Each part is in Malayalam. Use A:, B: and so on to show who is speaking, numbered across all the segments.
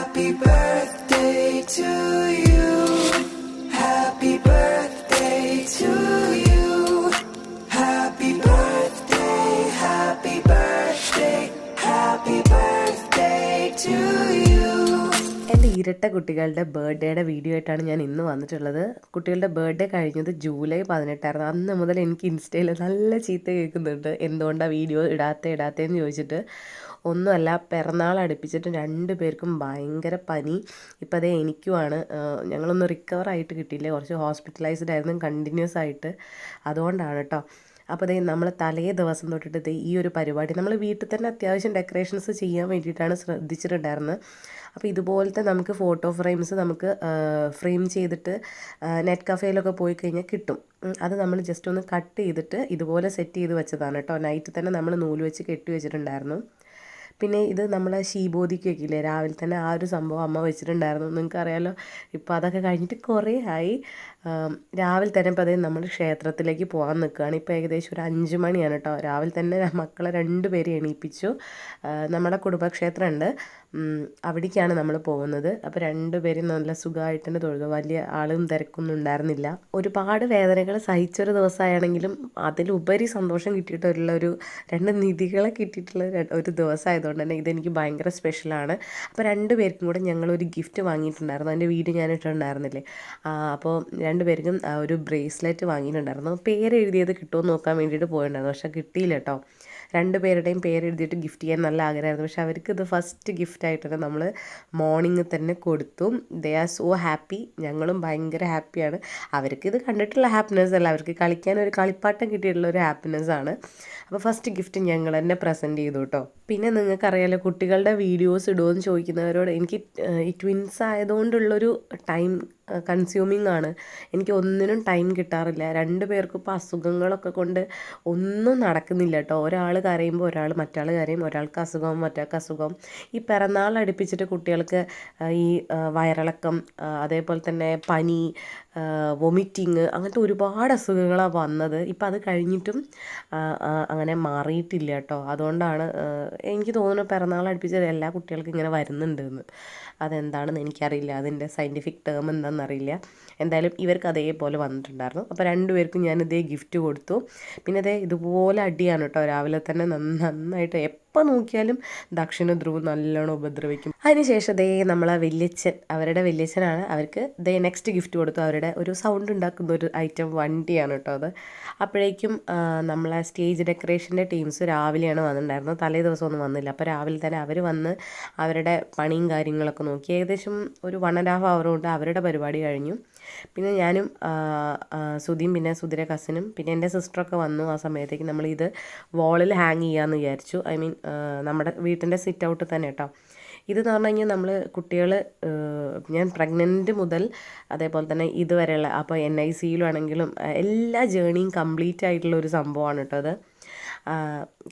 A: Happy birthday to you. Happy birthday to you. Happy birthday, happy birthday, happy birthday to you.
B: ഇരട്ട കുട്ടികളുടെ ബർത്ത്ഡേയുടെ വീഡിയോ ആയിട്ടാണ് ഞാൻ ഇന്ന് വന്നിട്ടുള്ളത് കുട്ടികളുടെ ബർത്ത്ഡേ കഴിഞ്ഞത് ജൂലൈ പതിനെട്ടായിരുന്നു അന്ന് മുതൽ എനിക്ക് ഇൻസ്റ്റയിൽ നല്ല ചീത്ത കേൾക്കുന്നുണ്ട് എന്തുകൊണ്ടാണ് വീഡിയോ ഇടാത്ത ഇടാത്തതെന്ന് ചോദിച്ചിട്ട് ഒന്നുമല്ല പിറന്നാൾ അടുപ്പിച്ചിട്ട് രണ്ട് പേർക്കും ഭയങ്കര പനി. ഇപ്പം അതേ എനിക്കുമാണ് ഞങ്ങളൊന്ന് റിക്കവർ ആയിട്ട് കിട്ടിയില്ല. കുറച്ച് ഹോസ്പിറ്റലൈസ്ഡ് ആയിരുന്നു കണ്ടിന്യൂസ് ആയിട്ട്. അതുകൊണ്ടാണ് കേട്ടോ അപ്പോൾ ദേ നമ്മൾ തലേ ദിവസം തൊട്ടിട്ട് ഈ ഒരു പരിപാടി നമ്മൾ വീട്ടിൽ തന്നെ അത്യാവശ്യം ഡെക്കറേഷൻസ് ചെയ്യാൻ വേണ്ടിയിട്ടാണ് ശ്രദ്ധിച്ചിട്ടുണ്ടായിരുന്നത്. അപ്പോൾ ഇതുപോലത്തെ നമുക്ക് ഫോട്ടോ ഫ്രെയിംസ് നമുക്ക് ഫ്രെയിം ചെയ്തിട്ട് നെറ്റ് കഫേയിലൊക്കെ പോയി കഴിഞ്ഞാൽ കിട്ടും. അത് നമ്മൾ ജസ്റ്റ് ഒന്ന് കട്ട് ചെയ്തിട്ട് ഇതുപോലെ സെറ്റ് ചെയ്ത് വെച്ചതാണ് കേട്ടോ നൈറ്റ് തന്നെ നമ്മൾ നൂൽ വെച്ച് കെട്ടി വെച്ചിട്ടുണ്ടായിരുന്നു. പിന്നെ ഇത് നമ്മളെ ശീബോധിക്ക് വെക്കില്ലേ രാവിലെ തന്നെ ആ ഒരു സംഭവം അമ്മ വെച്ചിട്ടുണ്ടായിരുന്നു. നിങ്ങൾക്ക് അറിയാലോ ഇപ്പോൾ അതൊക്കെ കഴിഞ്ഞിട്ട് കുറേ ആയി. രാവിലെ തന്നെ ഇപ്പോൾ അതേ നമ്മൾ ക്ഷേത്രത്തിലേക്ക് പോകാൻ നിൽക്കുകയാണ് ഇപ്പോൾ ഏകദേശം ഒരു അഞ്ച് മണിയാണ് കേട്ടോ രാവിലെ തന്നെ മക്കളെ രണ്ടുപേരെ എണീപ്പിച്ചു. നമ്മുടെ കുടുംബക്ഷേത്രമുണ്ട് അവിടേക്കാണ് നമ്മൾ പോകുന്നത്. അപ്പോൾ രണ്ടുപേരും നല്ല സുഖമായിട്ട് തന്നെ വലിയ ആളും തിരക്കൊന്നും ഉണ്ടായിരുന്നില്ല. ഒരുപാട് വേദനകൾ സഹിച്ചൊരു ദിവസമായാണെങ്കിലും അതിലുപരി സന്തോഷം കിട്ടിയിട്ടുള്ള ഒരു രണ്ട് നിധികളെ കിട്ടിയിട്ടുള്ള ഒരു ദിവസമായതുകൊണ്ട് തന്നെ ഇതെനിക്ക് ഭയങ്കര സ്പെഷ്യലാണ് അപ്പോൾ രണ്ട് പേർക്കും കൂടെ ഞങ്ങളൊരു ഗിഫ്റ്റ് വാങ്ങിയിട്ടുണ്ടായിരുന്നു. അതിന്റെ വീഡിയോ ഞാൻ ഇട്ടിട്ടുണ്ടായിരുന്നില്ലേ? ആ, അപ്പോൾ രണ്ട് പേർക്കും ഒരു ബ്രേസ്ലെറ്റ് വാങ്ങിയിട്ടുണ്ടായിരുന്നു. പേര് എഴുതിയത് കിട്ടുമോ നോക്കാൻ വേണ്ടിയിട്ട് പോയിട്ടുണ്ടായിരുന്നു. പക്ഷേ കിട്ടിയില്ല കേട്ടോ. രണ്ട് പേരുടെയും പേര് എഴുതിയിട്ട് ഗിഫ്റ്റ് ചെയ്യാൻ നല്ല ആഗ്രഹമായിരുന്നു. പക്ഷെ അവർക്ക് ഇത് ഫസ്റ്റ് ഗിഫ്റ്റ് തന്നെ നമ്മൾ മോർണിംഗ് തന്നെ കൊടുത്തു. ദേ ആർ സോ ഹാപ്പി ഞങ്ങളും ഭയങ്കര ഹാപ്പിയാണ് അവർക്ക് ഇത് കണ്ടിട്ടുള്ള ഹാപ്പിനെസ് അല്ല. അവർക്ക് കളിക്കാൻ ഒരു കളിപ്പാട്ടം കിട്ടിയിട്ടുള്ള ഒരു ഹാപ്പിനെസ് ആണ്. അപ്പോൾ ഫസ്റ്റ് ഗിഫ്റ്റ് ഞങ്ങൾ തന്നെ പ്രസന്റ് ചെയ്തു കേട്ടോ പിന്നെ നിങ്ങൾക്കറിയാലോ കുട്ടികളുടെ വീഡിയോസ് ഇടുമോ എന്ന് ചോദിക്കുന്നവരോട് എനിക്ക് ഈ ട്വിൻസ് ആയതുകൊണ്ടുള്ളൊരു ടൈം കൺസ്യൂമിങ് ആണ്. എനിക്ക് ഒന്നിനും ടൈം കിട്ടാറില്ല. രണ്ട് പേർക്കും ഇപ്പോൾ അസുഖങ്ങളൊക്കെ കൊണ്ട് ഒന്നും നടക്കുന്നില്ല കേട്ടോ. ഒരാൾ കരയുമ്പോൾ ഒരാൾ മറ്റാൾ കരയും. ഒരാൾക്ക് അസുഖം മറ്റാൾക്ക് അസുഖം ഈ പിറന്നാൾ അടുപ്പിച്ചിട്ട് കുട്ടികൾക്ക് ഈ വയറിളക്കം അതേപോലെ തന്നെ പനി വൊമിറ്റിങ് അങ്ങനത്തെ ഒരുപാട് അസുഖങ്ങളാണ് വന്നത്. ഇപ്പം അത് കഴിഞ്ഞിട്ടും അങ്ങനെ മാറിയിട്ടില്ല കേട്ടോ അതുകൊണ്ടാണ് എനിക്ക് തോന്നുന്നു പിറന്നാൾ അടുപ്പിച്ചത് എല്ലാ കുട്ടികൾക്കും ഇങ്ങനെ വരുന്നുണ്ടെന്ന്. അതെന്താണെന്ന് എനിക്കറിയില്ല. അതിന്റെ സയന്റിഫിക് ടേം എന്താണെന്നറിയില്ല എന്തായാലും ഇവർക്ക് അതേപോലെ വന്നിട്ടുണ്ടായിരുന്നു. അപ്പോൾ രണ്ടുപേർക്കും ഞാനിതേ ഗിഫ്റ്റ് കൊടുത്തു. പിന്നെ അതേ ഇതുപോലെ അടിയാണ് കേട്ടോ രാവിലെ തന്നെ നന്നായിട്ട് എപ്പോൾ നോക്കിയാലും ദക്ഷിണ ധ്രുവ് നല്ലോണം ഉപദ്രവിക്കും. അതിനുശേഷം ദേ നമ്മളെ വല്യച്ഛൻ അവരുടെ വല്യച്ഛനാണ്. അവർക്ക് ദേ നെക്സ്റ്റ് ഗിഫ്റ്റ് കൊടുത്തു. അവരുടെ ഒരു സൗണ്ട് ഉണ്ടാക്കുന്ന ഒരു ഐറ്റം വണ്ടിയാണ് കേട്ടോ അത്. അപ്പോഴേക്കും നമ്മളെ സ്റ്റേജ് ഡെക്കറേഷന്റെ ടീംസ് രാവിലെയാണ് വന്നിട്ടുണ്ടായിരുന്നത്. തലേ ദിവസം ഒന്നും വന്നില്ല. അപ്പോൾ രാവിലെ തന്നെ അവർ വന്ന് അവരുടെ പണിയും കാര്യങ്ങളൊക്കെ നോക്കി. ഏകദേശം ഒരു വൺ ആൻഡ് ഹാഫ് അവർ കൊണ്ട് അവരുടെ പരിപാടി കഴിഞ്ഞു. പിന്നെ ഞാനും സുധിയും പിന്നെ സുധിര കസിനും പിന്നെ എന്റെ സിസ്റ്ററൊക്കെ വന്നു ആ സമയത്തേക്ക്. നമ്മൾ ഇത് വാളിൽ ഹാങ് ചെയ്യാമെന്ന് വിചാരിച്ചു. ഐ മീൻ നമ്മുടെ വീട്ടിന്റെ സിറ്റ് ഔട്ട് തന്നെ കേട്ടോ ഇതെന്ന് പറഞ്ഞു കഴിഞ്ഞാൽ നമ്മൾ കുട്ടികൾ ഞാൻ പ്രഗ്നന്റ് മുതൽ അതേപോലെ തന്നെ ഇതുവരെയുള്ള അപ്പോൾ എൻ ഐ സിയിലാണെങ്കിലും എല്ലാ ജേണിയും കംപ്ലീറ്റ് ആയിട്ടുള്ള ഒരു സംഭവമാണ് കേട്ടോ അത്.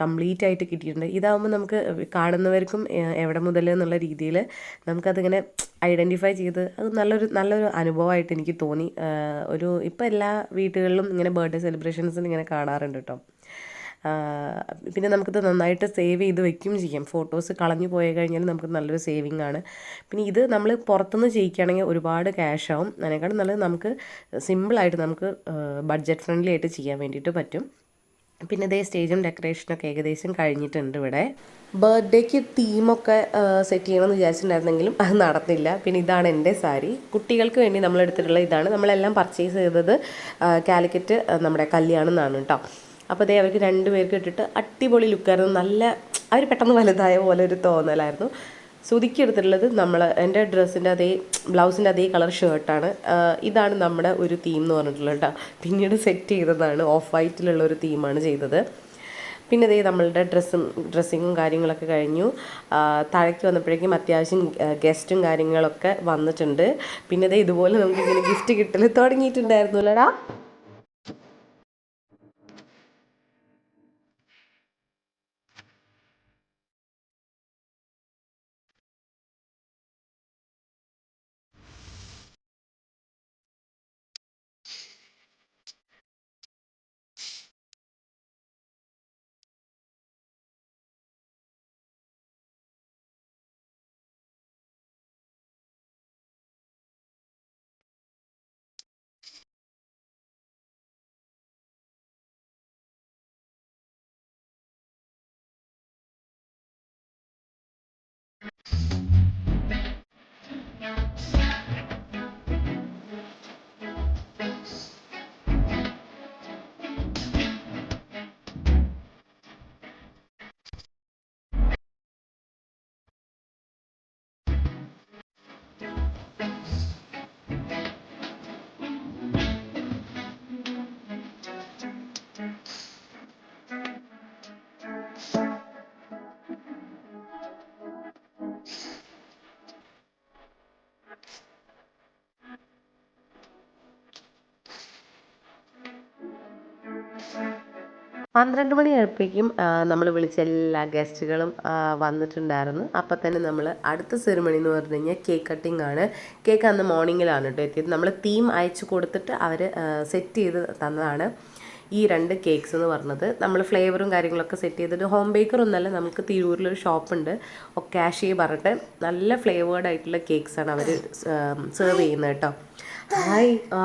B: കംപ്ലീറ്റ് ആയിട്ട് കിട്ടിയിട്ടുണ്ട്. ഇതാവുമ്പോൾ നമുക്ക് കാണുന്നവർക്കും എവിടെ മുതൽ എന്നുള്ള രീതിയിൽ നമുക്കതിങ്ങനെ ഐഡന്റിഫൈ ചെയ്ത് അത് നല്ലൊരു നല്ലൊരു അനുഭവമായിട്ട് എനിക്ക് തോന്നി. ഒരു ഇപ്പോൾ എല്ലാ വീടുകളിലും ഇങ്ങനെ ബർത്ത്ഡേ സെലിബ്രേഷൻസിൽ ഇങ്ങനെ കാണാറുണ്ട് കേട്ടോ പിന്നെ നമുക്കിത് നന്നായിട്ട് സേവ് ചെയ്ത് വെക്കുകയും ചെയ്യാം. ഫോട്ടോസ് കളഞ്ഞു പോയി കഴിഞ്ഞാൽ നമുക്ക് നല്ലൊരു സേവിങ് ആണ്. പിന്നെ ഇത് നമ്മൾ പുറത്തുനിന്ന് ചെയ്യിക്കുകയാണെങ്കിൽ ഒരുപാട് ക്യാഷ് ആവും. അതിനേക്കാളും നല്ലത് നമുക്ക് സിമ്പിളായിട്ട് നമുക്ക് ബഡ്ജറ്റ് ഫ്രണ്ട്ലി ആയിട്ട് ചെയ്യാൻ വേണ്ടിയിട്ട് പറ്റും. പിന്നെ ഇതേ സ്റ്റേജും ഡെക്കറേഷനൊക്കെ ഏകദേശം കഴിഞ്ഞിട്ടുണ്ട് ഇവിടെ. ബർത്ത്ഡേക്ക് തീമൊക്കെ സെറ്റ് ചെയ്യണമെന്ന് വിചാരിച്ചിട്ടുണ്ടായിരുന്നെങ്കിലും അത് നടന്നില്ല. പിന്നെ ഇതാണ് എന്റെ സാരി. കുട്ടികൾക്ക് വേണ്ടി നമ്മൾ എടുത്തിട്ടുള്ള ഇതാണ്. നമ്മളെല്ലാം പർച്ചേസ് ചെയ്തത് കാലിക്കറ്റ് നമ്മുടെ കല്യാണം എന്നാണ് കേട്ടോ. അപ്പോൾ അതേ അവർക്ക് രണ്ടുപേർക്ക് ഇട്ടിട്ട് അടിപൊളി ലുക്കായിരുന്നു നല്ല അവർ പെട്ടെന്ന് വലുതായ പോലെ ഒരു തോന്നലായിരുന്നു. സുതിക്ക് എടുത്തിട്ടുള്ളത് നമ്മൾ എന്റെ ഡ്രസ്സിന്റെ അതേ ബ്ലൗസിന്റെ അതേ കളർ ഷർട്ടാണ് ഇതാണ് നമ്മുടെ ഒരു തീം എന്ന് പറഞ്ഞിട്ടുള്ളത് കേട്ടോ. പിന്നീട് സെറ്റ് ചെയ്തതാണ്. ഓഫ് വൈറ്റിലുള്ള ഒരു തീമാണ് ചെയ്തത്. പിന്നെ ഇതേ നമ്മളുടെ ഡ്രസ്സും ഡ്രസ്സിങ്ങും കാര്യങ്ങളൊക്കെ കഴിഞ്ഞു. താഴേക്ക് വന്നപ്പോഴേക്കും അത്യാവശ്യം ഗസ്റ്റും കാര്യങ്ങളൊക്കെ വന്നിട്ടുണ്ട്. പിന്നെ ഇതേ ഇതുപോലെ നമുക്ക് ഇങ്ങനെ ഗിഫ്റ്റ് കിട്ടൽ തുടങ്ങിയിട്ടുണ്ടായിരുന്നു പന്ത്രണ്ട് മണിയായപ്പോഴേക്കും നമ്മൾ വിളിച്ച എല്ലാ ഗസ്റ്റുകളും വന്നിട്ടുണ്ടായിരുന്നു. അപ്പം തന്നെ നമ്മൾ അടുത്ത സെറിമണി എന്ന് പറഞ്ഞു കഴിഞ്ഞാൽ കേക്ക് കട്ടിംഗ് ആണ്. കേക്ക് അന്ന് മോർണിംഗിലാണ് കേട്ടോ എത്തിയത്. നമ്മൾ തീം അയച്ചു കൊടുത്തിട്ട് അവർ സെറ്റ് ചെയ്ത് തന്നതാണ് ഈ രണ്ട് കേക്ക്സ് എന്ന് പറഞ്ഞത്. നമ്മൾ ഫ്ലേവറും കാര്യങ്ങളൊക്കെ സെറ്റ് ചെയ്തിട്ട് ഹോം ബേക്കർ ഒന്നല്ല നമുക്ക് തിരൂരിലൊരു ഷോപ്പുണ്ട് ഒക്കാഷി പറഞ്ഞിട്ട് നല്ല ഫ്ലേവേർഡ് ആയിട്ടുള്ള കേക്ക്സ് ആണ് അവർ സെർവ് ചെയ്യുന്നത് കേട്ടോ. ഹായ് ആ.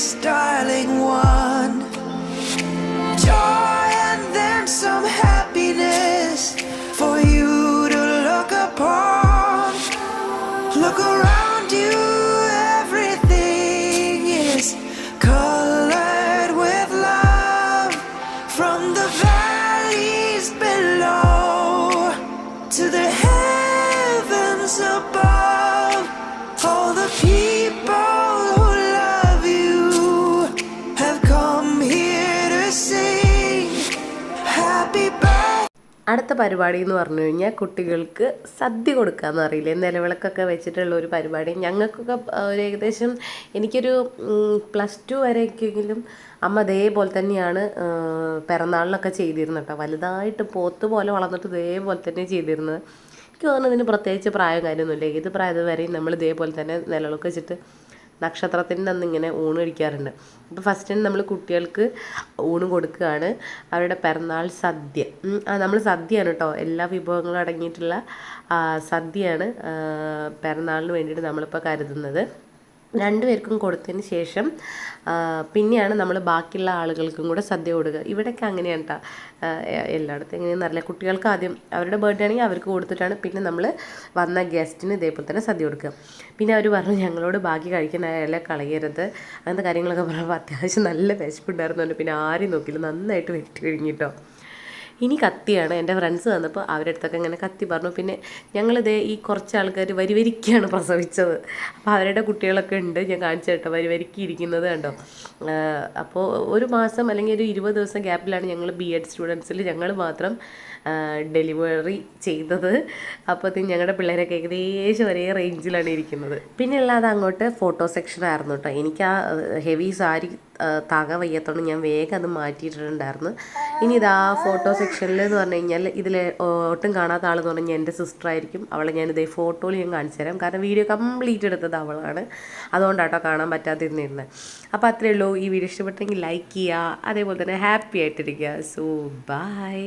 A: Dearest darling one. Joy and then some happiness for you to look upon. Look around you, everything is colored with love. From the valleys below to the heavens above.
B: അടുത്ത പരിപാടി എന്ന് പറഞ്ഞു കഴിഞ്ഞാൽ കുട്ടികൾക്ക് സദ്യ കൊടുക്കാമെന്ന് അറിയില്ലേ? നിലവിളക്കൊക്കെ വെച്ചിട്ടുള്ള ഒരു പരിപാടി. ഞങ്ങൾക്കൊക്കെ ഒരു ഏകദേശം എനിക്കൊരു പ്ലസ് ടു വരെയൊക്കെയെങ്കിലും അമ്മ അതേപോലെ തന്നെയാണ് പിറന്നാളിനൊക്കെ ചെയ്തിരുന്നത് കേട്ടോ. വലുതായിട്ട് പോത്ത് പോലെ വളർന്നിട്ട് ഇതേപോലെ തന്നെ ചെയ്തിരുന്നത്. എനിക്ക് തോന്നുന്നതിന് പ്രത്യേകിച്ച് പ്രായം കാര്യമൊന്നുമില്ല. ഏത് പ്രായം വരെയും നമ്മൾ ഇതേപോലെ തന്നെ നിലവിളക്ക് വെച്ചിട്ട് നക്ഷത്രത്തിന്റെ അന്ന് ഇങ്ങനെ ഊണ് കഴിക്കാറുണ്ട്. അപ്പോൾ ഫസ്റ്റ് നമ്മൾ കുട്ടികൾക്ക് ഊണ് കൊടുക്കുകയാണ്. അവരുടെ പിറന്നാൾ സദ്യ. നമ്മൾ സദ്യയാണ് കേട്ടോ എല്ലാ വിഭവങ്ങളും അടങ്ങിയിട്ടുള്ള സദ്യയാണ് പിറന്നാളിന് വേണ്ടിയിട്ട് നമ്മളിപ്പോൾ കരുതുന്നത്. രണ്ടുപേർക്കും കൊടുത്തതിന് ശേഷം പിന്നെയാണ് നമ്മൾ ബാക്കിയുള്ള ആളുകൾക്കും കൂടെ സദ്യ കൊടുക്കുക. ഇവിടെയൊക്കെ അങ്ങനെയാണ് കേട്ടോ എല്ലായിടത്തും എങ്ങനെയാണെന്ന് അറിയില്ല. കുട്ടികൾക്ക് ആദ്യം അവരുടെ ബർത്ത്ഡേ ആണെങ്കിൽ അവർക്ക് കൊടുത്തിട്ടാണ് പിന്നെ നമ്മൾ വന്ന ഗസ്റ്റിന് ഇതേപോലെ തന്നെ സദ്യ കൊടുക്കുക. പിന്നെ അവർ പറഞ്ഞു ഞങ്ങളോട് ബാക്കി കഴിക്കാനായാലും കളയരുത്. അങ്ങനത്തെ കാര്യങ്ങളൊക്കെ പറയുമ്പോൾ അത്യാവശ്യം നല്ല വിശപ്പുണ്ടായിരുന്നുണ്ട്. പിന്നെ ആരെയും നോക്കിയില്ല. നന്നായിട്ട് വെട്ടി കഴിഞ്ഞിട്ടോ ഇനി കത്തിയാണ്. എന്റെ ഫ്രണ്ട്സ് വന്നപ്പോൾ അവരുടെ അടുത്തൊക്കെ ഇങ്ങനെ കത്തി പറഞ്ഞു. പിന്നെ ഞങ്ങളിതേ ഈ കുറച്ച് ആൾക്കാർ വരിവരിക്കാണ് പ്രസവിച്ചത്. അപ്പോൾ അവരുടെ കുട്ടികളൊക്കെ ഉണ്ട്. ഞാൻ കാണിച്ചു കേട്ടോ വരിവരിക്കിയിരിക്കുന്നത് കണ്ടോ? അപ്പോൾ ഒരു മാസം അല്ലെങ്കിൽ ഒരു ഇരുപത് ദിവസം ഗ്യാപ്പിലാണ് ഞങ്ങൾ ബി എഡ് സ്റ്റുഡൻസിൽ ഞങ്ങൾ മാത്രം ഡെലിവറി ചെയ്തത്. അപ്പോഴത്തേക്കും ഞങ്ങളുടെ പിള്ളേരൊക്കെ ഏകദേശം ഒരേ റേഞ്ചിലാണ് ഇരിക്കുന്നത്. പിന്നെ അല്ലാതെ അങ്ങോട്ട് ഫോട്ടോ സെക്ഷൻ ആയിരുന്നു കേട്ടോ. എനിക്ക് ആ ഹെവി സാരി താങ്ങാൻ വയ്യാത്തതുകൊണ്ട് ഞാൻ വേഗം അത് മാറ്റിയിട്ടുണ്ടായിരുന്നു ഇനി ഇതാ ഫോട്ടോ സെക്ഷനിൽ എന്ന് പറഞ്ഞു കഴിഞ്ഞാൽ ഇതിൽ ഒട്ടും കാണാത്ത ആളെന്ന് പറഞ്ഞാൽ എന്റെ സിസ്റ്റർ ആയിരിക്കും. അവളെ ഞാൻ ഫോട്ടോയിൽ ഞാൻ കാണിച്ചു തരാം. കാരണം വീഡിയോ കംപ്ലീറ്റ് എടുത്തത് അവളാണ്. അതുകൊണ്ടാട്ടോ കാണാൻ പറ്റാതിരുന്നിരുന്നത് അപ്പോൾ അത്രയേ ഉള്ളൂ. ഈ വീഡിയോ ഇഷ്ടപ്പെട്ടെങ്കിൽ ലൈക്ക് ചെയ്യുക. അതേപോലെ തന്നെ ഹാപ്പി ആയിട്ടിരിക്കുക. So by